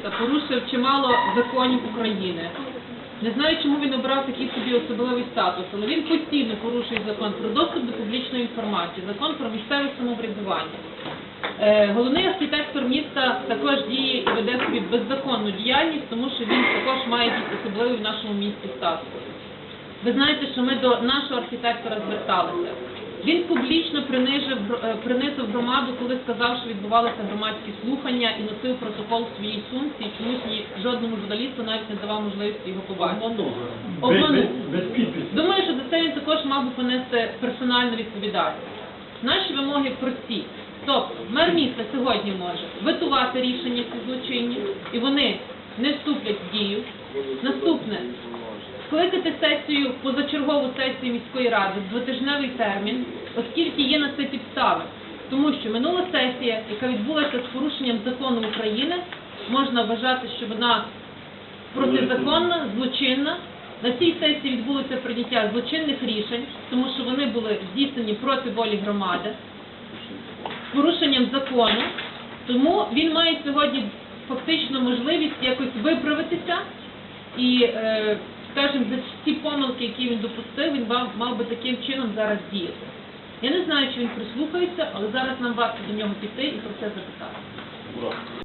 міста порушив чимало законів України. Не знаю, чому він обрав такий собі особливий статус, але він постійно порушує закон про доступ до публічної інформації, закон про місцеве самоврядування. Е, Головний архітектор міста також діє і веде собі беззаконну діяльність, тому що він також має якийсь особливий в нашому місті статус. Ви знаєте, що ми до нашого архітектора зверталися. Він публічно принижив, е, принизив громаду, коли сказав, що відбувалися громадські слухання і носив протокол в своїй сумці, і чомусь ні жодному журналісту навіть не давав можливості його побачити. Обманув. Без. Думаю, що за це він також мав би понести персональну відповідальність. Наші вимоги прості. Тобто, мер міста сьогодні може витувати рішення ці злочинні, і вони не вступлять в дію. Наступне скликати сесію, позачергову сесію міської ради в двотижневий термін, оскільки є на це підстави. Тому що минула сесія, яка відбулася з порушенням закону України, можна вважати, що вона протизаконна, злочинна. На цій сесії відбулося прийняття злочинних рішень, тому що вони були здійснені проти волі громади, з порушенням закону. Тому він має сьогодні фактично можливість якось виправитися і, е, скажімо, за ті помилки, які він допустив, він мав би таким чином зараз діяти. Я не знаю, чи він прислухається, але зараз нам варто до нього піти і про це запитати.